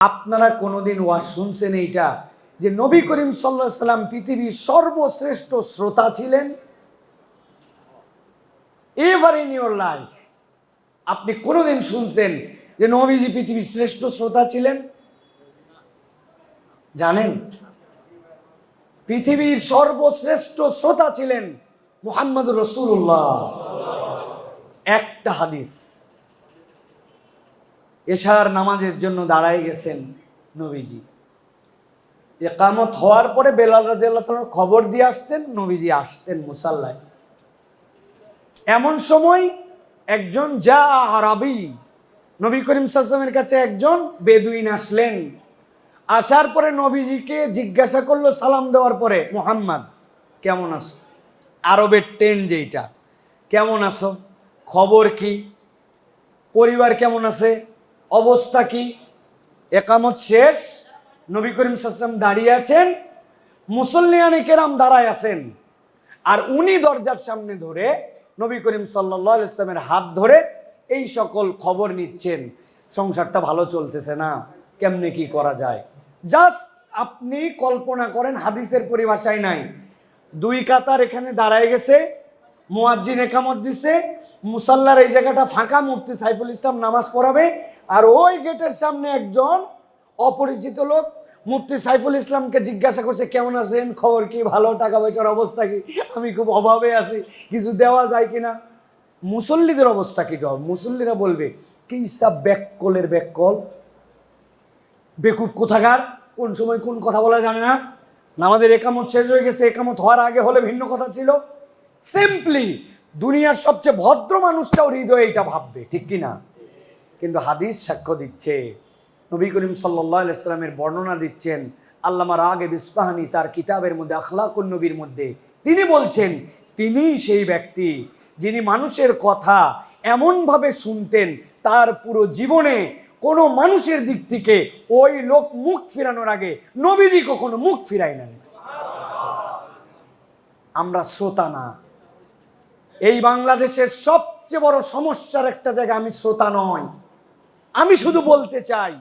আপনারা কোনোদিন ওয়াজ শুনছেন এইটা? যে নবী করিম সাল্লাহ সাল্লাম পৃথিবীর সর্বশ্রেষ্ঠ শ্রোতা ছিলেন? এভার ইন ইউর লাইফ আপনি কোনোদিন শুনছেন যে নবীজি পৃথিবীর শ্রেষ্ঠ শ্রোতা ছিলেন? জানেন? পৃথিবীর সর্বশ্রেষ্ঠ শ্রোতা ছিলেন মুহাম্মদ রসুল্লাহ একটা হাদিস। এশার নামাজের জন্য দাঁড়ায় গেছেন নবীজি। একামত হওয়ার পরে বেলাল রাজিয়াল্লাহ তাআলার খবর দিয়ে আসতেন, নবীজি আসতেন মুসাল্লায়। এমন সময় একজন যা আরবি, নবী করিম সাল্লামের কাছে একজন বেদুইন আসলেন। আসার পরে নবীজিকে জিজ্ঞাসা করল, সালাম দেওয়ার পরে, মোহাম্মদ, কেমন আছো? আরবের টেন যেইটা, কেমন আছো? খবর কি? পরিবার কেমন আছে? অবস্থা কি? একামত শেষ। নবী করিম সাল্লাম দাঁড়িয়ে আছেন। মুসল্লিয়ানি কেরাম দাঁড়ায় আছেন। আর উনি দরজার সামনে ধরে নবী করিম সাল্লাহ ইসলামের হাত ধরে এই সকল খবর নিচ্ছেন। সংসারটা ভালো চলতেছে না। কেমনে কি করা যায়? জাস্ট আপনি কল্পনা করেন, হাদিসের পরিভাষায় নাই। দুই কাতার এখানে দাঁড়ায় গেছে। মোয়াজ্জিন একামত দিছে। মুসাল্লার এই জায়গাটা ফাঁকা, মুফতি সাইফুল ইসলাম নামাজ পড়াবে। আর ওই গেটের সামনে একজন অপরিচিত লোক মুফতি সাইফুল ইসলামকে জিজ্ঞাসা করছে, কেমন আছেন? খবর কি? ভালো? টাকা পয়সার অবস্থা কি? আমি খুব অভাবে আছি। কিছু দেওয়া যায় কিনা মুসল্লিদের অবস্থা কি মুসল্লিরা বলবে, কি ব্যাককলের ব্যাককল? বেকুব কোথাকার? কোন সময় কোন কথা বলা জানে না? আমাদের একামত শেষ হয়ে গেছে। একামত হওয়ার আগে হলে ভিন্ন কথা ছিল। সিম্পলি দুনিয়ার সবচেয়ে ভদ্র মানুষটাও হৃদয়ে এটা ভাববে, ঠিক কি না? কিন্তু হাদিস সাক্ষ্য দিচ্ছে। নবী করিম সাল্লাহ ইসলামের বর্ণনা দিচ্ছেন, আল্লামা রাগে বিসপাহানি তার কিতাবের মধ্যে, আখলাকুন নবীর মধ্যে। তিনি বলছেন, তিনিই সেই ব্যক্তি যিনি মানুষের কথা এমনভাবে শুনতেন, তার পুরো জীবনে কোনো মানুষের দিক থেকে ওই লোক মুখ ফিরানোর আগে নবীজি কখনো মুখ ফিরাই নেন আমরা শ্রোতা না। এই বাংলাদেশের সবচেয়ে বড় সমস্যার একটা জায়গা আমি শ্রোতা নয়। আমি শুধু বলতে চাই,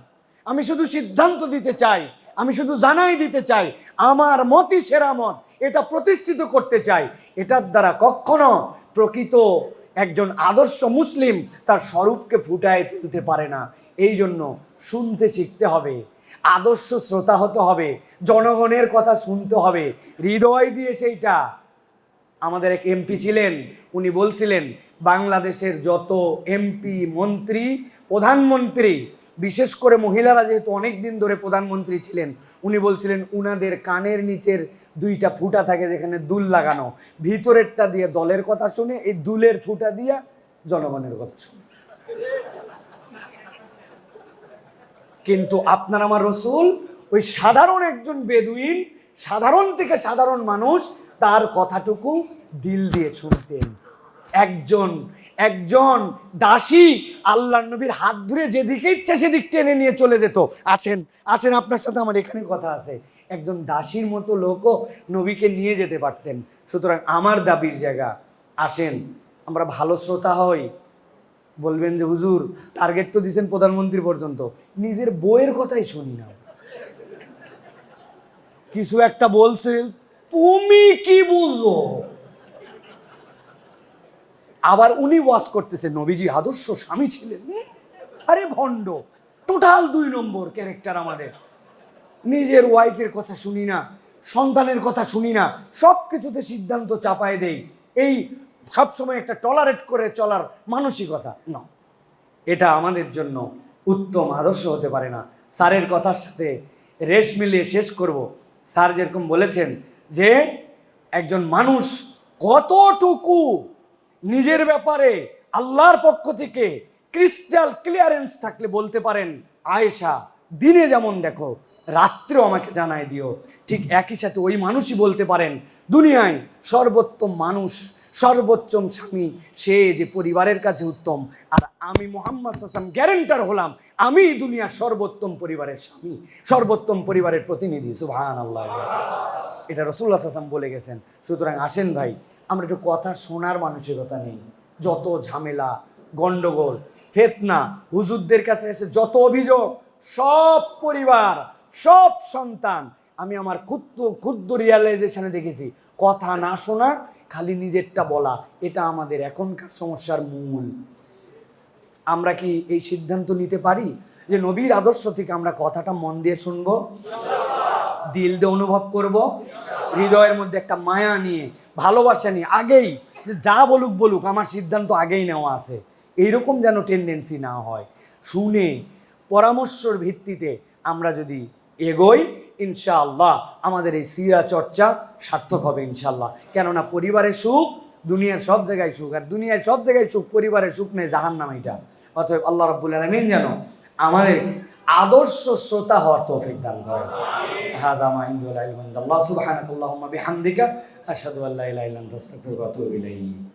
আমি শুধু সিদ্ধান্ত দিতে চাই, আমি শুধু জানাই দিতে চাই, আমার মতই সেরা মত এটা প্রতিষ্ঠিত করতে চাই। এটার দ্বারা কখনো প্রকৃত একজন আদর্শ মুসলিম তার স্বরূপকে ফুটায় তুলতে পারে না। এই জন্য শুনতে শিখতে হবে, আদর্শ শ্রোতা হতে হবে, জনগণের কথা শুনতে হবে। হৃদয় দিয়ে সেইটা আমাদের এক এমপি ছিলেন, উনি বলছিলেন, বাংলাদেশের যত এমপি, মন্ত্রী, প্রধানমন্ত্রী, বিশেষ করে মহিলারা যেহেতু অনেক দিন ধরে প্রধানমন্ত্রী ছিলেন, উনি বলছিলেন উনাদের কানের নিচের দুইটা ফুটা থাকে যেখানে দুল লাগানো। ভিতরেরটা দিয়ে দলের কথা শুনে, এই দুলের ফুটা দিয়া জনগণের কথা শুনে। কিন্তু আপনার আমার রসুল, ওই সাধারণ একজন বেদুইন, সাধারণ থেকে সাধারণ মানুষ তার কথাটুকু দিল দিয়ে শুনতেন। একজন একজন দাসী আল্লাহ নবীর হাত ধরে যেদিকে ইচ্ছে সেদিক টেনে নিয়ে চলে যেত। আসেন আসেন, আপনার সাথে আমার এখানে কথা আছে। একজন দাসীর মতো লোকও নবীকে নিয়ে যেতে পারতেন। সুতরাং আমার দাবির জায়গা। আসেন, আমরা ভালো শ্রোতা হই। বলবেন যে, হুজুর টার্গেট তো দিয়েছেন প্রধানমন্ত্রী পর্যন্ত। নিজের বইয়ের কথাই শুনি না। কিছু একটা বলছে তুমি কি বুঝো? আবার উনি ওয়াজ করতেছে, নবীজি আদর্শ স্বামী ছিলেন। আরে ভণ্ড, টোটাল দুই নম্বর ক্যারেক্টার আমাদের। নিজের ওয়াইফের কথা শুনি না, সন্তানের কথা শুনি না সব কিছুতে সিদ্ধান্ত চাপায় দেই। এই সবসময় একটা টলারেট করে চলার মানসিকতা, না। এটা আমাদের জন্য উত্তম আদর্শ হতে পারে না। স্যারের কথার সাথে রেশ মিলিয়ে শেষ করব। স্যার যেরকম বলেছেন যে একজন মানুষ কতটুকু নিজের ব্যাপারে আল্লাহর পক্ষ থেকে ক্রিস্টাল ক্লিয়ারেন্স থাকলে বলতে পারেন, আয়েশা, দিনে যেমন দেখো, রাত্রেও আমাকে জানায় দিও। ঠিক একই সাথে ওই মানুষই বলতে পারেন, দুনিয়ায় সর্বোত্তম মানুষ, সর্বোচ্চম স্বামী, সে যে পরিবারের কাছে উত্তম, আর আমি মোহাম্মদ সাসাম গ্যারেন্টার হলাম, আমি দুনিয়ার সর্বোত্তম পরিবারের স্বামী, সর্বোত্তম পরিবারের প্রতিনিধি। সুভান আল্লাহ এটা রসুল্লাহ সাসাম বলে গেছেন, সুতরাং আসেন ভাই, আমরা একটু কথা শোনার মানসিকতা নেই। যত ঝামেলা, গন্ডগোল, ফেতনা, হুজুরদের কাছে এসে যত অভিযোগ, সব পরিবার, সব সন্তান, আমি আমার ক্ষুদ্র ক্ষুদ্র রিয়ালাইজেশনে দেখেছি, কথা না শোনা, খালি নিজেরটা বলা, এটা আমাদের এখনকার সমস্যার মূল। আমরা কি এই সিদ্ধান্ত নিতে পারি যে নবীর আদর্শ থেকে আমরা কথাটা মন দিয়ে শুনব? দিল দিয়ে অনুভব করব। হৃদয়ের মধ্যে একটা মায়া নিয়ে, ভালোবাসা নিয়ে, আগেই যে বলুক বলুক, আমার সিদ্ধান্ত আগেই নেওয়া আছে। এইরকম যেন টেন্ডেন্সি না হয়। শুনে, পরামর্শর ভিত্তিতে আমরা যদি এগোই, ইনশাআল্লাহ আমাদের এই সিরা চর্চা সার্থক হবে ইনশাআল্লাহ। কেননা পরিবারের সুখ, দুনিয়ার সব জায়গায় সুখ, আর দুনিয়ার সব জায়গায় সুখ, পরিবারের সুখ নেই জাহান্নাম এটা। অতএব আল্লাহ রব্বুল আলমিন যেন আমাদের আদর্শ শ্রোতা হওয়ার তৌফিক দান করেন। হাদা মাহিন্দুল্লাহ সুবাহ আল্লাহ বিহামদিকা, আশহাদু আল্লা ইলাহা ইল্লা আনতা